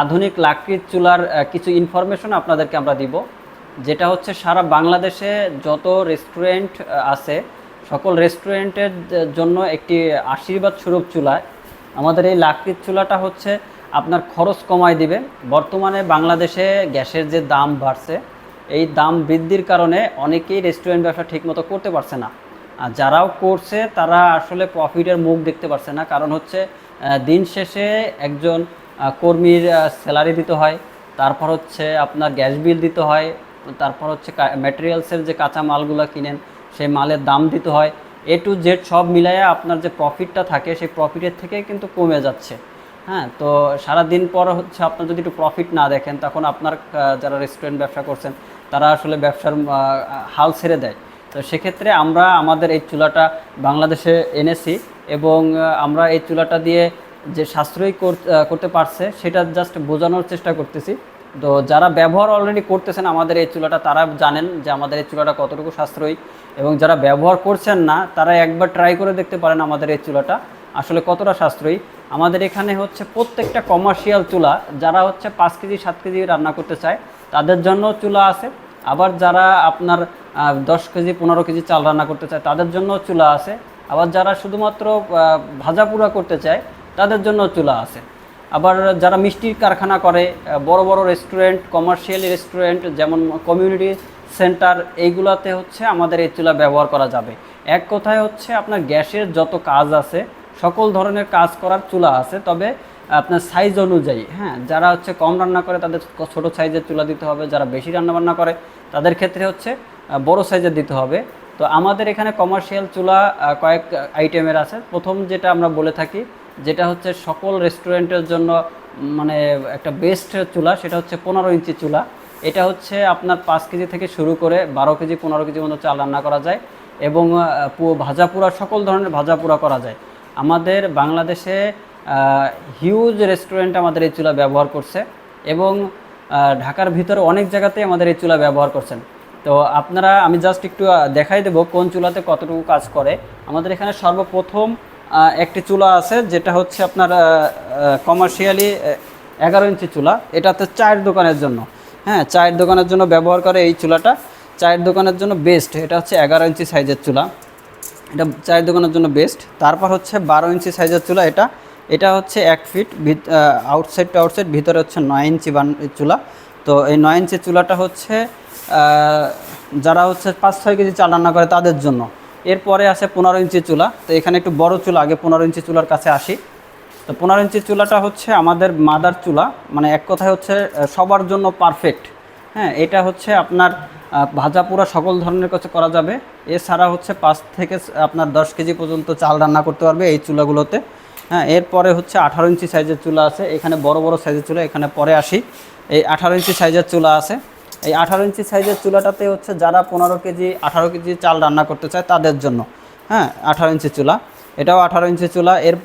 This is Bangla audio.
আধুনিক লাকড়ির চুলার কিছু ইনফরমেশন আপনাদেরকে আমরা দিব, যেটা হচ্ছে সারা বাংলাদেশে যত রেস্টুরেন্ট আছে, সকল রেস্টুরেন্টের জন্য একটি আশীর্বাদ স্বরূপ চুলা। আমাদের এই লাকড়ির চুলাটা হচ্ছে আপনার খরচ কমায় দিবে। বর্তমানে বাংলাদেশে গ্যাসের যে দাম বাড়ছে, এই দাম বৃদ্ধির কারণে অনেকেই রেস্টুরেন্ট ব্যবসা ঠিকমতো করতে পারছে না। আর যারাও করছে, তারা আসলে প্রফিটের মুখ দেখতে পারছে না। কারণ হচ্ছে দিন শেষে একজন কর্মীর স্যালারি দিতে হয়, তারপর হচ্ছে আপনার গ্যাস বিল দিতে হয়, তারপর হচ্ছে ম্যাটেরিয়ালসের যে কাঁচা মালগুলো কিনেন, সেই মালের দাম দিতে হয়। এ টু জেড সব মিলাইয়া আপনার যে প্রফিটটা থাকে, সেই প্রফিটের থেকে কিন্তু কমে যাচ্ছে। হ্যাঁ তো সারা দিন পর হচ্ছে আপনার যদি একটু প্রফিট না দেখেন, তখন আপনার যারা রেস্টুরেন্ট ব্যবসা করছেন, তারা আসলে ব্যবসার হাল ছেড়ে দেয়। তো সেক্ষেত্রে আমরা আমাদের এই চুলাটা বাংলাদেশে এনেছি এবং আমরা এই চুলাটা দিয়ে যে সাশ্রয়ী করতে পারছে, সেটা জাস্ট বোঝানোর চেষ্টা করতেছি। তো যারা ব্যবহার অলরেডি করতেছেন আমাদের এই চুলাটা, তারা জানেন যে আমাদের এই চুলাটা কতটুকু সাশ্রয়ী এবং যারা ব্যবহার করছেন না, তারা একবার ট্রাই করে দেখতে পারেন আমাদের এই চুলাটা আসলে কতটা সাশ্রয়ী। আমাদের এখানে হচ্ছে প্রত্যেকটা কমার্শিয়াল চুলা, যারা হচ্ছে পাঁচ কেজি, সাত কেজি রান্না করতে চায়, তাদের জন্য চুলা আছে। আবার যারা আপনার দশ কেজি, পনেরো কেজি চাল রান্না করতে চায়, তাদের জন্য চুলা আছে। আবার যারা শুধুমাত্র ভাজা পোড়া করতে চায় তাদের জন্য চুলা আছে। আবার যারা মিষ্টির কারখানা করে বড় বড় রেস্টুরেন্ট কমার্শিয়াল রেস্টুরেন্ট যেমন কমিউনিটি সেন্টার এইগুলাতে হচ্ছে আমাদের এই চুলা ব্যবহার করা যাবে। এক কথায় হচ্ছে আপনার গ্যাসের যত কাজ আছে, সকল ধরনের কাজ করার চুলা আছে, তবে আপনার সাইজ অনুযায়ী হ্যাঁ যারা হচ্ছে কম রান্না করে, তাদের ছোট সাইজের চুলা দিতে হবে, যারা বেশি রান্না বান্না করে, তাদের ক্ষেত্রে হচ্ছে বড় সাইজের দিতে হবে। তো আমাদের এখানে কমার্শিয়াল চুলা কয়েক আইটেমের আছে। প্রথম যেটা আমরা বলে থাকি যেটা হচ্ছে সকল রেস্টুরেন্টের জন্য মানে একটা বেস্ট চুলা সেটা হচ্ছে পনেরো ইঞ্চি চুলা। এটা হচ্ছে আপনার পাঁচ কেজি থেকে শুরু করে বারো কেজি পনেরো কেজি মতো চাল রান্না করা যায় এবং আহ, পু- ভাজা পোড়া সকল ধরনের ভাজা পোড়া করা যায়। আমাদের বাংলাদেশে হিউজ রেস্টুরেন্ট আমাদের এই চুলা ব্যবহার করছে এবং ঢাকার ভিতরে অনেক জায়গাতে আমাদের এই চুলা ব্যবহার করছেন। তো আপনারা আমি জাস্ট একটু দেখাই দেবো কোন চুলাতে কতটুকু কাজ করে। আমাদের এখানে সর্বপ্রথম একটি চুলা আছে, যেটা হচ্ছে আপনার কমার্শিয়ালি এগারো ইঞ্চি চুলা। এটাতে চায়ের দোকানের জন্য। হ্যাঁ চায়ের দোকানের জন্য ব্যবহার করে এই চুলাটা। চায়ের দোকানের জন্য বেস্ট এটা হচ্ছে এগারো ইঞ্চি সাইজের চুলা। এটা চায়ের দোকানের জন্য বেস্ট তারপর হচ্ছে বারো ইঞ্চি সাইজের চুলা এটা। এটা হচ্ছে এক ফিট আউটসাইড টু আউটসাইড ভিতরে হচ্ছে নয় ইঞ্চি বান চুলা। তো এই নয় ইঞ্চি চুলাটা হচ্ছে যারা হচ্ছে পাঁচ ছয় কেজি চাল রান্না করে তাদের জন্য। এরপরে আছে পনেরো ইঞ্চি চুলা। তো এখানে একটু বড় চুলা, আগে পনেরো ইঞ্চি চুলার কাছে আসি। তো পনেরো ইঞ্চি চুলাটা হচ্ছে আমাদের মাদার চুলা। মানে এক কথায় হচ্ছে সবার জন্য পারফেক্ট হ্যাঁ এটা হচ্ছে আপনার ভাজা পোড়া সকল ধরনের কাছে করা যাবে। এছাড়া হচ্ছে পাঁচ থেকে আপনার দশ কেজি পর্যন্ত চাল রান্না করতে পারবে এই চুলাগুলোতে। হ্যাঁ এরপরে হচ্ছে আঠারো ইঞ্চি সাইজের চুলা আছে। এখানে বড় বড় সাইজের চুলা, এখানে পরে আসি। এই আঠারো ইঞ্চি সাইজের চুলা আছে। এই আঠারো ইঞ্চি সাইজের চুলাটাতে হচ্ছে যারা পনেরো কেজি, আঠারো কেজি চাল রান্না করতে চায় তাদের জন্য। হ্যাঁ আঠারো ইঞ্চি চুলা। এটাও আঠারো ইঞ্চি চুলা। এর